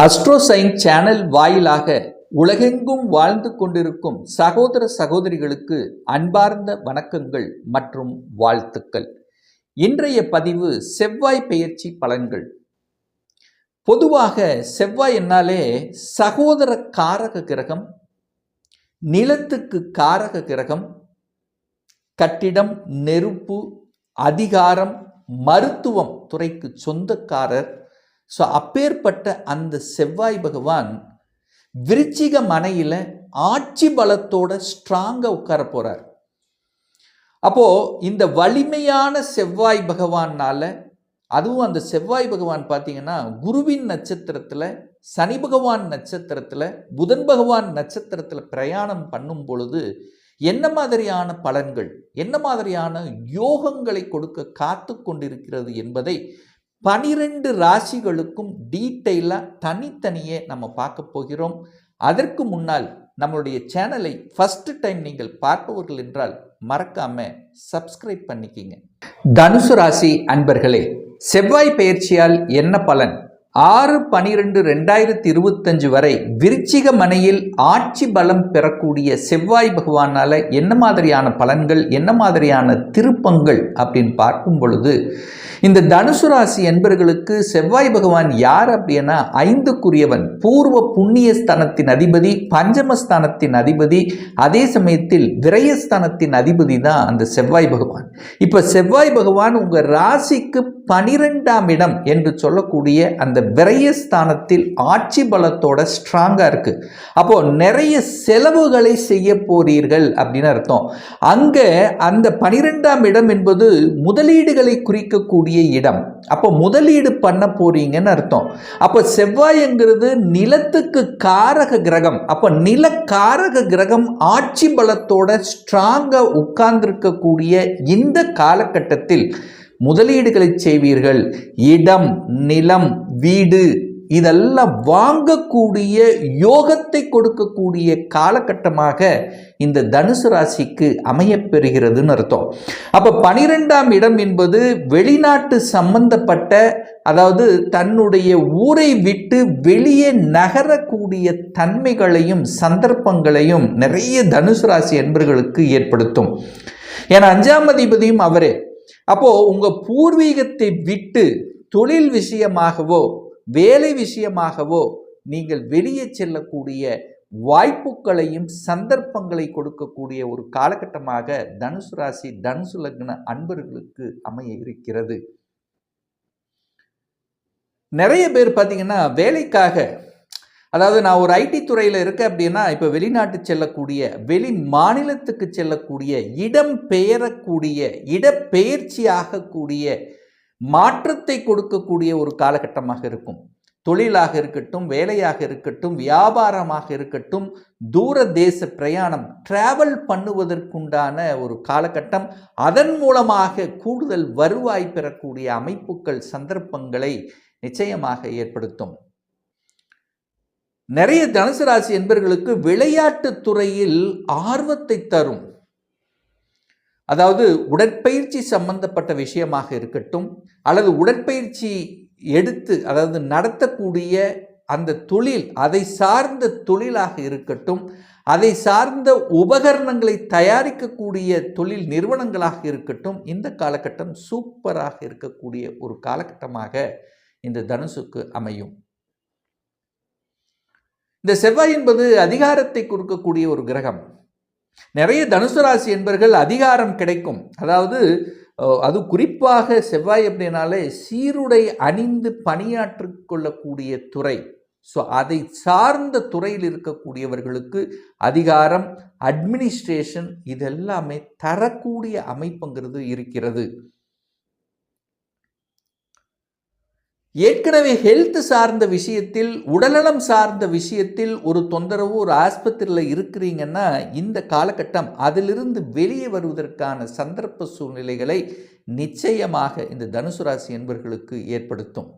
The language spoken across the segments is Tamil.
அஸ்ட்ரோசைன் சேனல் வாயிலாக உலகெங்கும் வாழ்ந்து கொண்டிருக்கும் சகோதர சகோதரிகளுக்கு அன்பார்ந்த வணக்கங்கள் மற்றும் வாழ்த்துக்கள். இன்றைய பதிவு செவ்வாய் பெயர்ச்சி பலன்கள். பொதுவாக செவ்வாய் என்னாலே சகோதர காரக கிரகம் நிலத்துக்கு காரக கிரகம் கட்டிடம் நெருப்பு அதிகாரம் மருத்துவம் துறைக்கு சொந்தக்காரர் ஸோ அப்பேற்பட்ட அந்த செவ்வாய் பகவான் விருச்சிக மனையில் ஆட்சி பலத்தோட ஸ்ட்ராங்காக உட்கார போகிறார் அப்போது இந்த வலிமையான செவ்வாய் பகவான்னால் அதுவும் அந்த செவ்வாய் பகவான் பார்த்தீங்கன்னா குருவின் நட்சத்திரத்தில் சனி பகவான் நட்சத்திரத்தில் புதன் பகவான் நட்சத்திரத்தில் பிரயாணம் பண்ணும் பொழுது என்ன மாதிரியான பலன்கள் என்ன மாதிரியான யோகங்களை கொடுக்க காத்து கொண்டிருக்கிறது என்பதை பனிரெண்டு ராசிகளுக்கும் டீட்டெயிலாக தனித்தனியே நம்ம பார்க்க போகிறோம். அதற்கு முன்னால் நம்மளுடைய சேனலை ஃபஸ்ட்டு டைம் நீங்கள் பார்ப்பவர்கள் என்றால் மறக்காம சப்ஸ்கிரைப் பண்ணிக்கிங்க. தனுசு ராசி அன்பர்களே செவ்வாய் பயிற்சியால் என்ன பலன்? ஆறு பனிரெண்டு ரெண்டாயிரத்தி இருபத்தஞ்சு வரை விருச்சிக மனையில் ஆட்சி பலம் பெறக்கூடிய செவ்வாய் பகவானால் என்ன மாதிரியான பலன்கள் என்ன மாதிரியான திருப்பங்கள் அப்படின்னு பார்க்கும் பொழுது இந்த தனுசு ராசி என்பர்களுக்கு செவ்வாய் பகவான் யார் அப்படின்னா ஐந்துக்குரியவன் பூர்வ புண்ணிய ஸ்தானத்தின் அதிபதி பஞ்சமஸ்தானத்தின் அதிபதி அதே சமயத்தில் விரயஸ்தானத்தின் அதிபதி தான் அந்த செவ்வாய் பகவான். இப்போ செவ்வாய் பகவான் உங்கள் ராசிக்கு பனிரெண்டாம் இடம் என்று சொல்லக்கூடிய அந்த விரயஸ்தானத்தில் ஆட்சி பலத்தோட ஸ்ட்ராங்காக இருக்குது அப்போது நிறைய செலவுகளை செய்ய போறீர்கள் அப்படின்னு அர்த்தம். அங்கே அந்த பனிரெண்டாம் இடம் என்பது முதலீடுகளை குறிக்கக்கூடிய இடம். அப்போ முதலீடு பண்ண போறீங்கன்னு அர்த்தம். அப்போ செவ்வாய்ங்கிறது நிலத்துக்கு காரக கிரகம். அப்போ நில காரக கிரகம் ஆட்சி பலத்தோட ஸ்ட்ராங்காக உட்கார்ந்திருக்கக்கூடிய இந்த காலகட்டத்தில் முதலீடுகளை செய்வீர்கள். இடம் நிலம் வீடு இதெல்லாம் வாங்கக்கூடிய யோகத்தை கொடுக்கக்கூடிய காலகட்டமாக இந்த தனுசு ராசிக்கு அமையப்பெறுகிறதுன்னு அர்த்தம். அப்போ பனிரெண்டாம் இடம் என்பது வெளிநாட்டு சம்பந்தப்பட்ட அதாவது தன்னுடைய ஊரை விட்டு வெளியே நகரக்கூடிய தன்மைகளையும் சந்தர்ப்பங்களையும் நிறைய தனுசு ராசி என்பர்களுக்கு ஏற்படுத்தும். ஏன்னா அஞ்சாம் அதிபதியும் அவரே. அப்போது உங்கள் பூர்வீகத்தை விட்டு தொழில் விஷயமாகவோ வேலை விஷயமாகவோ நீங்கள் வெளியே செல்லக்கூடிய வாய்ப்புகளையும் சந்தர்ப்பங்களை கொடுக்கக்கூடிய ஒரு காலகட்டமாக தனுசு ராசி தனுசு லக்ன அன்பர்களுக்கு அமைய இருக்கிறது. நிறைய பேர் பார்த்தீங்கன்னா வேலைக்காக அதாவது நான் ஒரு ஐடி துறையில் இருக்கேன் அப்படின்னா இப்போ வெளிநாட்டு செல்லக்கூடிய வெளி மாநிலத்துக்கு செல்லக்கூடிய இடம் பெயரக்கூடிய இடப்பெயர்ச்சி ஆகக்கூடிய மாற்றத்தை கொடுக்கக்கூடிய ஒரு காலகட்டமாக இருக்கும். தொழிலாக இருக்கட்டும் வேலையாக இருக்கட்டும் வியாபாரமாக இருக்கட்டும் தூர தேச பிரயாணம் டிராவல் பண்ணுவதற்குண்டான ஒரு காலகட்டம். அதன் மூலமாக கூடுதல் வருவாய் பெறக்கூடிய அமைப்புகள் சந்தர்ப்பங்களை நிச்சயமாக ஏற்படுத்தும். நிறைய தனுசு ராசி என்பர்களுக்கு விளையாட்டு துறையில் ஆர்வத்தை தரும். அதாவது உடற்பயிற்சி சம்பந்தப்பட்ட விஷயமாக இருக்கட்டும் அல்லது உடற்பயிற்சி எடுத்து அதாவது நடத்தக்கூடிய அந்த தொழில் அதை சார்ந்த தொழிலாக இருக்கட்டும் அதை சார்ந்த உபகரணங்களை தயாரிக்கக்கூடிய தொழில் நிறுவனங்களாக இருக்கட்டும் இந்த காலகட்டம் சூப்பராக இருக்கக்கூடிய ஒரு காலகட்டமாக இந்த தனுசுக்கு அமையும். இந்த செவ்வாய் என்பது அதிகாரத்தை கொடுக்கக்கூடிய ஒரு கிரகம். நிறைய தனுசு ராசி என்பர்கள் அதிகாரம் கிடைக்கும். அதாவது அது குறிப்பாக செவ்வாய் அப்படின்னாலே சீருடை அணிந்து பணியாற்றி கொள்ளக்கூடிய துறை. ஸோ அதை சார்ந்த துறையில் இருக்கக்கூடியவர்களுக்கு அதிகாரம் அட்மினிஸ்ட்ரேஷன் இதெல்லாமே தரக்கூடிய அமைப்புங்கிறது இருக்கிறது. ஏற்கனவே ஹெல்த் சார்ந்த விஷயத்தில் உடல்நலம் சார்ந்த விஷயத்தில் ஒரு தொந்தரவு ஒரு ஆஸ்பத்திரியில் இருக்கிறீங்கன்னா இந்த காலகட்டம் அதிலிருந்து வெளியே வருவதற்கான சந்தர்ப்ப சூழ்நிலைகளை நிச்சயமாக இந்த தனுசு ராசி என்பவர்களுக்கு ஏற்படுத்தும்.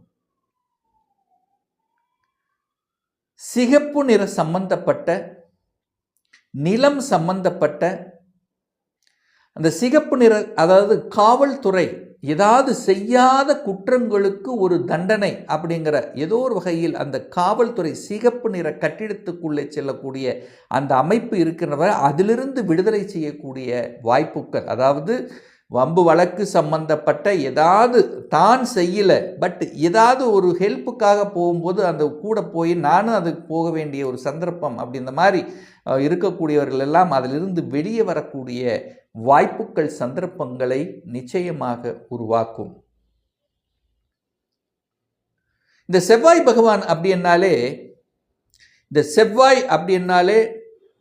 சிகப்பு நிற சம்பந்தப்பட்ட நிலம் சம்பந்தப்பட்ட அந்த சிகப்பு நிற அதாவது காவல்துறை ஏதாவது செய்யாத குற்றங்களுக்கு ஒரு தண்டனை அப்படிங்கிற ஏதோ ஒரு வகையில் அந்த காவல்துறை சிகப்பு நிற கட்டிடத்துக்குள்ளே செல்லக்கூடிய அந்த அமைப்பு இருக்கிறவரை அதிலிருந்து விடுதலை செய்யக்கூடிய வாய்ப்புகள் அதாவது வம்பு வழக்கு சம்பந்தப்பட்ட ஏதாவது தான் செய்யலை பட் ஏதாவது ஒரு ஹெல்ப்புக்காக போகும்போது அந்த கூட போய் நானும் அதுக்கு போக வேண்டிய ஒரு சந்தர்ப்பம் அப்படின்ற மாதிரி இருக்கக்கூடியவர்கள் எல்லாம் அதிலிருந்து வெளியே வரக்கூடிய வாய்ப்புகள் சந்தர்ப்பங்களை நிச்சயமாக உருவாக்கும். இந்த செவ்வாய் பகவான் அப்படின்னாலே இந்த செவ்வாய் அப்படின்னாலே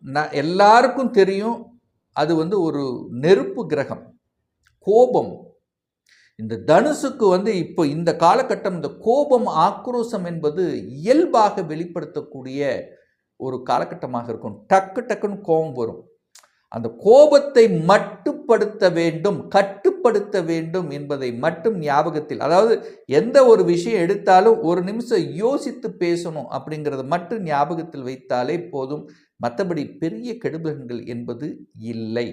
நான் எல்லாருக்கும் தெரியும் அது வந்து ஒரு நெருப்பு கிரகம். கோபம். இந்த தனுசுக்கு வந்து இப்போ இந்த காலகட்டம் இந்த கோபம் ஆக்ரோஷம் என்பது இயல்பாக வெளிப்படுத்தக்கூடிய ஒரு காலகட்டமாக இருக்கும். டக்கு டக்குன்னு கோபம் வரும். அந்த கோபத்தை மட்டுப்படுத்த வேண்டும் கட்டுப்படுத்த வேண்டும் என்பதை மட்டும் ஞாபகத்தில் அதாவது எந்த ஒரு விஷயம் எடுத்தாலும் ஒரு நிமிஷம் யோசித்து பேசணும் அப்படிங்கிறத மட்டும் ஞாபகத்தில் வைத்தாலே போதும். மற்றபடி பெரிய கெடுபல்கள் என்பது இல்லை.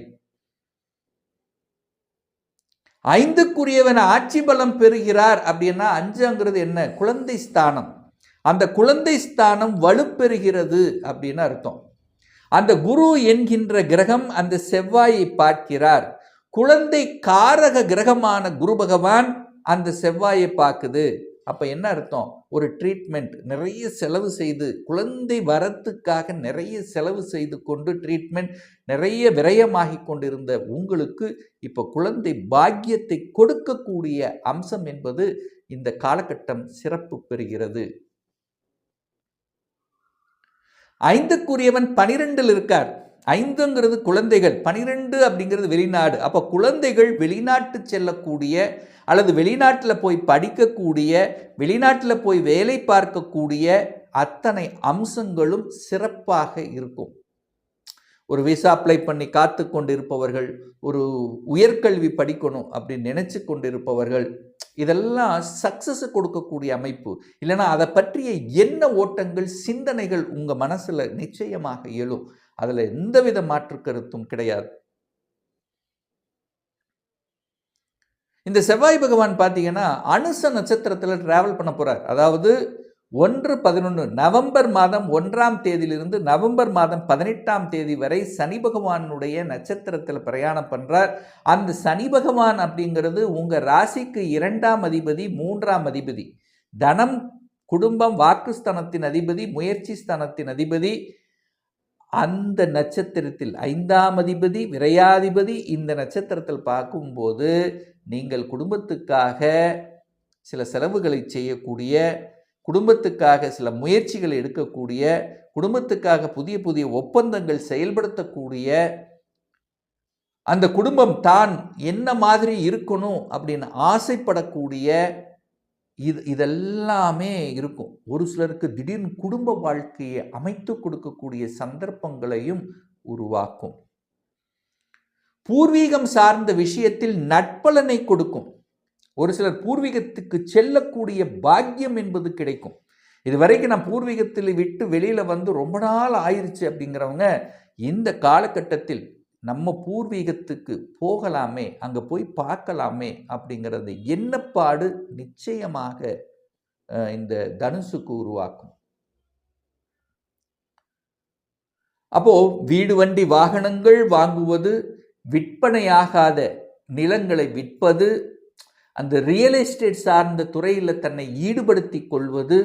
ஐந்துக்குரியவன் ஆட்சி பலம் பெறுகிறார் அப்படின்னா அஞ்சுங்கிறது என்ன? குழந்தை ஸ்தானம். அந்த குழந்தை ஸ்தானம் வலுப்பெறுகிறது அப்படின்னு அர்த்தம். அந்த குரு என்கின்ற கிரகம் அந்த செவ்வாயை பார்க்கிறார். குழந்தை காரக கிரகமான குரு பகவான் அந்த செவ்வாயை பார்க்குது. அப்போ என்ன அர்த்தம்? ஒரு ட்ரீட்மெண்ட் நிறைய செலவு செய்து குழந்தை வரத்துக்காக நிறைய செலவு செய்து கொண்டு ட்ரீட்மெண்ட் நிறைய விரயமாகி கொண்டிருந்த உங்களுக்கு இப்போ குழந்தை பாக்கியத்தை கொடுக்கக்கூடிய அம்சம் என்பது இந்த காலகட்டம் சிறப்பு பெறுகிறது. ஐந்துக்குரியவன் பனிரெண்டில் இருக்கார். ஐந்துங்கிறது குழந்தைகள் பனிரெண்டு அப்படிங்கிறது வெளிநாடு. அப்போ குழந்தைகள் வெளிநாட்டு செல்லக்கூடிய அல்லது வெளிநாட்டில் போய் படிக்கக்கூடிய வெளிநாட்டில் போய் வேலை பார்க்கக்கூடிய அத்தனை அம்சங்களும் சிறப்பாக இருக்கும். ஒரு விசா அப்ளை பண்ணி காத்து கொண்டு இருப்பவர்கள் ஒரு உயர்கல்வி படிக்கணும் அப்படின்னு நினச்சி கொண்டு இருப்பவர்கள் இதெல்லாம் சக்ஸஸ் கொடுக்கக்கூடிய அமைப்பு. இல்லைனா அதை பற்றிய என்ன ஓட்டங்கள் சிந்தனைகள் உங்கள் மனசில் நிச்சயமாக எழும். அதில் எந்தவித மாற்று கருத்தும் கிடையாது. இந்த செவ்வாய் பகவான் பார்த்தீங்கன்னா அனுச நட்சத்திரத்தில் டிராவல் பண்ண போகிறார் அதாவது ஒன்று பதினொன்று நவம்பர் மாதம் ஒன்றாம் தேதியிலிருந்து நவம்பர் மாதம் பதினெட்டாம் தேதி வரை சனி பகவானுடைய நட்சத்திரத்தில் பிரயாணம் பண்ணுறார் அந்த சனி பகவான் அப்படிங்கிறது உங்கள் ராசிக்கு இரண்டாம் அதிபதி மூன்றாம் அதிபதி. தனம் குடும்பம் வாக்குஸ்தானத்தின் அதிபதி முயற்சி ஸ்தானத்தின் அதிபதி. அந்த நட்சத்திரத்தில் ஐந்தாம் அதிபதி விரையாதிபதி இந்த நட்சத்திரத்தில் பார்க்கும்போது நீங்கள் குடும்பத்துக்காக சில செலவுகளை செய்யக்கூடிய குடும்பத்துக்காக சில முயற்சிகள் எடுக்கக்கூடிய குடும்பத்துக்காக புதிய புதிய ஒப்பந்தங்கள் செயல்படுத்தக்கூடிய அந்த குடும்பம் தான் என்ன மாதிரி இருக்கணும் அப்படின்னு ஆசைப்படக்கூடிய இது இதெல்லாமே இருக்கும். ஒரு சிலருக்கு திடீர்னு குடும்ப வாழ்க்கையை அமைத்து கொடுக்கக்கூடிய சந்தர்ப்பங்களையும் உருவாக்கும். பூர்வீகம் சார்ந்த விஷயத்தில் நட்பலனை கொடுக்கும். ஒரு சிலர் பூர்வீகத்துக்கு செல்லக்கூடிய பாக்கியம் என்பது கிடைக்கும். இது வரைக்கும் நான் பூர்வீகத்தில் விட்டு வெளியில் வந்து ரொம்ப நாள் ஆயிடுச்சு அப்படிங்கிறவங்க இந்த காலகட்டத்தில் நம்ம பூர்வீகத்துக்கு போகலாமே அங்கே போய் பார்க்கலாமே அப்படிங்கிறது எண்ணப்பாடு நிச்சயமாக இந்த தனுசுக்கு உருவாக்கும். அப்போ வீடு வண்டி வாகனங்கள் வாங்குவது விற்பனையாகாத நிலங்களை விற்பது அந்த ரியல் எஸ்டேட் சார்ந்த துறையில் தன்னை ஈடுபடுத்தி கொள்வது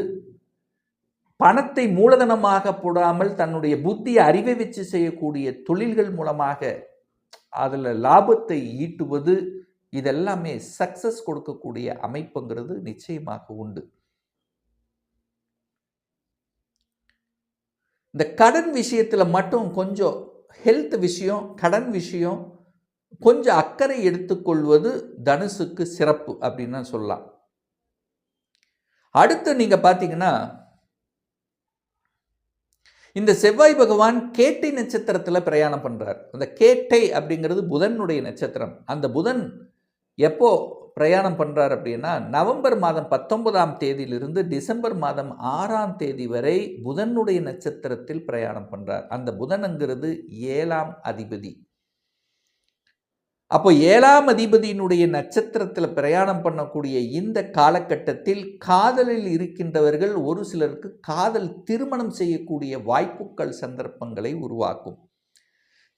பணத்தை மூலதனமாக போடாமல் தன்னுடைய புத்தியை அறிவை வச்சு செய்யக்கூடிய தொழில்கள் மூலமாக அதில் லாபத்தை ஈட்டுவது இதெல்லாமே சக்சஸ் கொடுக்கக்கூடிய அமைப்புங்கிறது நிச்சயமாக உண்டு. இந்த கடன் விஷயத்தில் மட்டும் கொஞ்சம் ஹெல்த் விஷயம் கடன் விஷயம் கொஞ்சம் அக்கறை எடுத்துக்கொள்வது தனுசுக்கு சிறப்பு அப்படின்னு சொல்லலாம். அடுத்து நீங்கள் பார்த்தீங்கன்னா இந்த செவ்வாய் பகவான் கேட்டை நட்சத்திரத்தில் பிரயாணம் பண்ணுறார் அந்த கேட்டை அப்படிங்கிறது புதனுடைய நட்சத்திரம். அந்த புதன் எப்போ பிரயாணம் பண்ணுறார் அப்படின்னா நவம்பர் மாதம் பத்தொன்பதாம் தேதியிலிருந்து டிசம்பர் மாதம் ஆறாம் தேதி வரை புதனுடைய நட்சத்திரத்தில் பிரயாணம் பண்ணுறார் அந்த புதனுங்கிறது ஏழாம் அதிபதி. அப்போ ஏழாம் அதிபதியினுடைய நட்சத்திரத்தில் பிரயாணம் பண்ணக்கூடிய இந்த காலகட்டத்தில் காதலில் இருக்கின்றவர்கள் ஒரு சிலருக்கு காதல் திருமணம் செய்யக்கூடிய வாய்ப்புகள் சந்தர்ப்பங்களை உருவாக்கும்.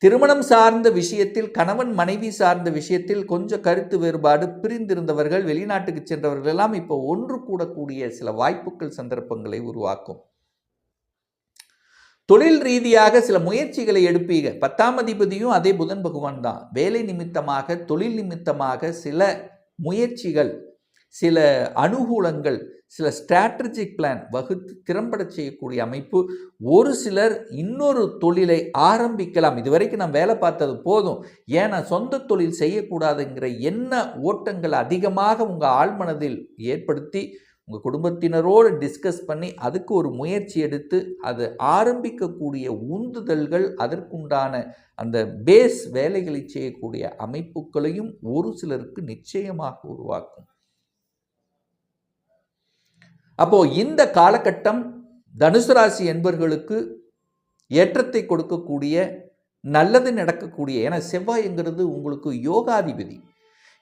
திருமணம் சார்ந்த விஷயத்தில் கணவன் மனைவி சார்ந்த விஷயத்தில் கொஞ்சம் கருத்து வேறுபாடு பிரிந்திருந்தவர்கள் வெளிநாட்டுக்கு சென்றவர்கள் எல்லாம் இப்போ ஒன்று கூடக்கூடிய சில வாய்ப்புகள் சந்தர்ப்பங்களை உருவாக்கும். தொழில் ரீதியாக சில முயற்சிகளை எடுப்பீங்க. பத்தாம் அதிபதியும் அதே புதன் பகவான் தான். வேலை நிமித்தமாக தொழில் நிமித்தமாக சில முயற்சிகள் சில அனுகூலங்கள் சில ஸ்ட்ராட்டஜிக் பிளான் வகுத்து திறம்பட செய்யக்கூடிய அமைப்பு. ஒரு சிலர் இன்னொரு தொழிலை ஆரம்பிக்கலாம். இதுவரைக்கும் நான் வேலை பார்த்தது போதும். ஏன்னா சொந்த தொழில் செய்யக்கூடாதுங்கிற என்ன ஓட்டங்கள் அதிகமாக உங்கள் ஆழ்மனதில் ஏற்படுத்தி உங்கள் குடும்பத்தினரோடு டிஸ்கஸ் பண்ணி அதுக்கு ஒரு முயற்சி எடுத்து அது ஆரம்பிக்கக்கூடிய உந்துதல்கள் அதற்குண்டான அந்த பேஸ் வேலைகளை செய்யக்கூடிய அமைப்புகளையும் ஒரு சிலருக்கு நிச்சயமாக உருவாக்கும். அப்போ இந்த காலகட்டம் தனுசு ராசி என்பர்களுக்கு ஏற்றத்தை கொடுக்கக்கூடிய நல்லது நடக்கக்கூடிய ஏன்னா செவ்வாய்ங்கிறது உங்களுக்கு யோகாதிபதி.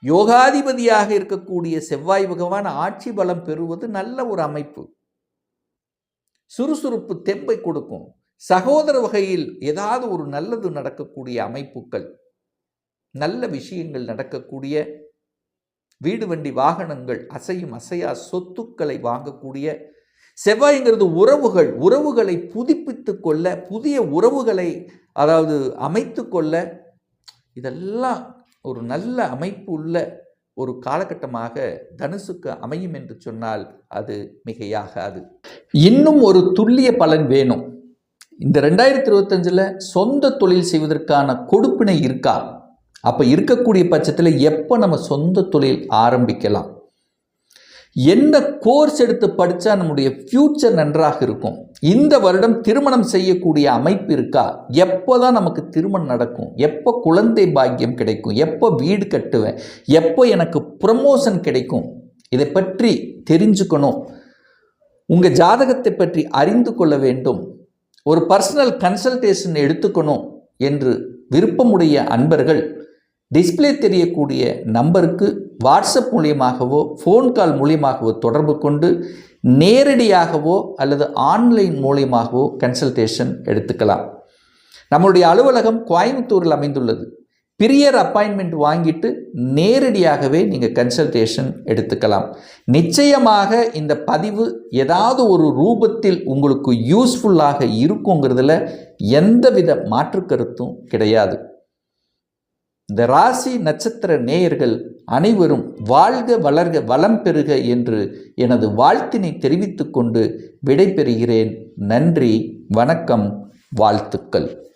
யோகாதிபதியாக இருக்கக்கூடிய செவ்வாய் பகவான் ஆட்சி பலம் பெறுவது நல்ல ஒரு அமைப்பு. சுறுசுறுப்பு தெம்பை கொடுக்கும். சகோதர வகையில் ஏதாவது ஒரு நல்லது நடக்கக்கூடிய அமைப்புகள். நல்ல விஷயங்கள் நடக்கக்கூடிய. வீடு வண்டி வாகனங்கள் அசையும் அசையா சொத்துக்களை வாங்கக்கூடிய. செவ்வாய்ங்கிறது உறவுகள். உறவுகளை புதுப்பித்து கொள்ள புதிய உறவுகளை அதாவது அமைத்து கொள்ள. இதெல்லாம் ஒரு நல்ல அமைப்பு உள்ள ஒரு காலகட்டமாக தனுசுக்கு அமையும் என்று சொன்னால் அது மிகையாகாது. இன்னும் ஒரு துல்லிய பலன் வேணும். இந்த ரெண்டாயிரத்தி இருபத்தஞ்சில் சொந்த தொழில் செய்வதற்கான கொடுப்பினை இருக்கா? அப்போ இருக்கக்கூடிய பட்சத்தில் எப்போ நம்ம சொந்த தொழில் ஆரம்பிக்கலாம்? என்ன கோர்ஸ் எடுத்து படித்தா நம்முடைய ஃப்யூச்சர் நன்றாக இருக்கும்? இந்த வருடம் திருமணம் செய்யக்கூடிய அமைப்பு இருக்கா? எப்போ தான் நமக்கு திருமணம் நடக்கும்? எப்போ குழந்தை பாக்கியம் கிடைக்கும்? எப்போ வீடு கட்டுவேன்? எப்போ எனக்கு ப்ரமோஷன் கிடைக்கும்? இதை பற்றி தெரிஞ்சுக்கணும். உங்கள் ஜாதகத்தை பற்றி அறிந்து கொள்ள வேண்டும். ஒரு பர்சனல் கன்சல்டேஷன் எடுத்துக்கணும் என்று விருப்பமுடைய அன்பர்கள் டிஸ்பிளே தெரியக்கூடிய நம்பருக்கு வாட்ஸ்அப் மூலியமாகவோ ஃபோன் கால் மூலியமாகவோ தொடர்பு கொண்டு நேரடியாகவோ அல்லது ஆன்லைன் மூலியமாகவோ கன்சல்டேஷன் எடுத்துக்கலாம். நம்மளுடைய அலுவலகம் கோயம்புத்தூரில் அமைந்துள்ளது. பிரியர் அப்பாயின்மெண்ட் வாங்கிட்டு நேரடியாகவே நீங்கள் கன்சல்டேஷன் எடுத்துக்கலாம். நிச்சயமாக இந்த பதிவு ஏதாவது ஒரு ரூபத்தில் உங்களுக்கு யூஸ்ஃபுல்லாக இருக்குங்கிறதுல எந்தவித மாற்று கருத்தும் கிடையாது. இந்த ராசி நட்சத்திர நேயர்கள் அனைவரும் வாழ்க வளர்க வளம் பெறுக என்று எனது வாழ்த்தினை தெரிவித்துக்கொண்டு விடைபெறுகிறேன். நன்றி வணக்கம் வாழ்த்துக்கள்.